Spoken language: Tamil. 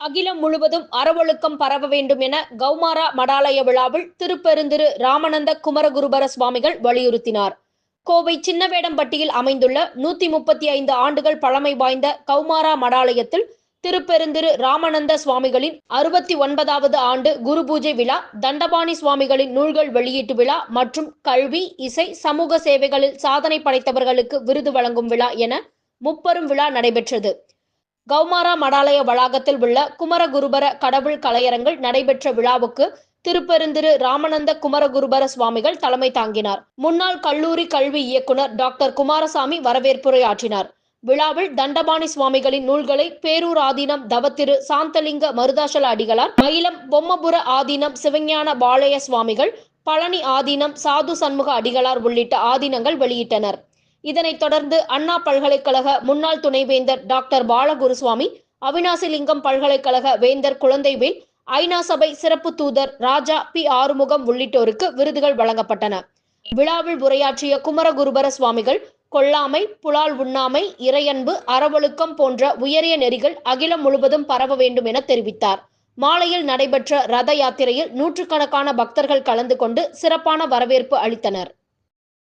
அகிலம் முழுவதும் அறவொழுக்கம் பரவ வேண்டும் என கௌமாரா மடாலய விழாவில் திருப்பெருந்திரு ராமநந்த குமரகுருபர சுவாமிகள் வலியுறுத்தினார். கோவை சின்னவேடம்பட்டியில் அமைந்துள்ள நூத்தி முப்பத்தி ஐந்து ஆண்டுகள் பழமை வாய்ந்த கௌமாரா மடாலயத்தில் திருப்பெருந்திரு ராமநந்த சுவாமிகளின் அறுபத்தி ஒன்பதாவது ஆண்டு குரு பூஜை விழா தண்டபாணி சுவாமிகளின் நூல்கள் வெளியீட்டு விழா மற்றும் கல்வி இசை சமூக சேவைகளில் சாதனை படைத்தவர்களுக்கு விருது வழங்கும் விழா என முப்பெரும் விழா நடைபெற்றது. கௌமாரா மடாலய வளாகத்தில் உள்ள குமரகுருபர கடவுள் கலையரங்கில் நடைபெற்ற விழாவுக்கு திருப்பெருந்திரு ராமநந்த குமரகுருபர சுவாமிகள் தலைமை தாங்கினார். முன்னாள் கல்லூரி கல்வி இயக்குனர் டாக்டர் குமாரசாமி வரவேற்புரை ஆற்றினார் விழாவில் தண்டபாணி சுவாமிகளின் நூல்களை பேரூர் ஆதீனம் தவத்திரு சாந்தலிங்க மருதாசல அடிகளார் மயிலம் பொம்மபுர ஆதீனம் சிவஞான பாளைய சுவாமிகள் பழனி ஆதீனம் சாது சண்முக அடிகளார் உள்ளிட்ட ஆதீனங்கள் வெளியிட்டனர். இதனைத் தொடர்ந்து அண்ணா பல்கலைக்கழக முன்னாள் துணைவேந்தர் டாக்டர் பாலகுருசுவாமி அவினாசிலிங்கம் பல்கலைக்கழக வேந்தர் குழந்தைவேல் ஐநா சபை சிறப்பு தூதர் ராஜா பி. ஆறுமுகம் உள்ளிட்டோருக்கு விருதுகள் வழங்கப்பட்டன. விழாவில் உரையாற்றிய குமரகுருபர சுவாமிகள் கொல்லாமை புலால் உண்ணாமை இறையன்பு அறவொழுக்கம் போன்ற உயரிய நெறிகள் அகிலம் முழுவதும் பரவ வேண்டும் என தெரிவித்தார். மாலையில் நடைபெற்ற ரத யாத்திரையில் நூற்றுக்கணக்கான பக்தர்கள் கலந்து கொண்டு சிறப்பான வரவேற்பு அளித்தனர்.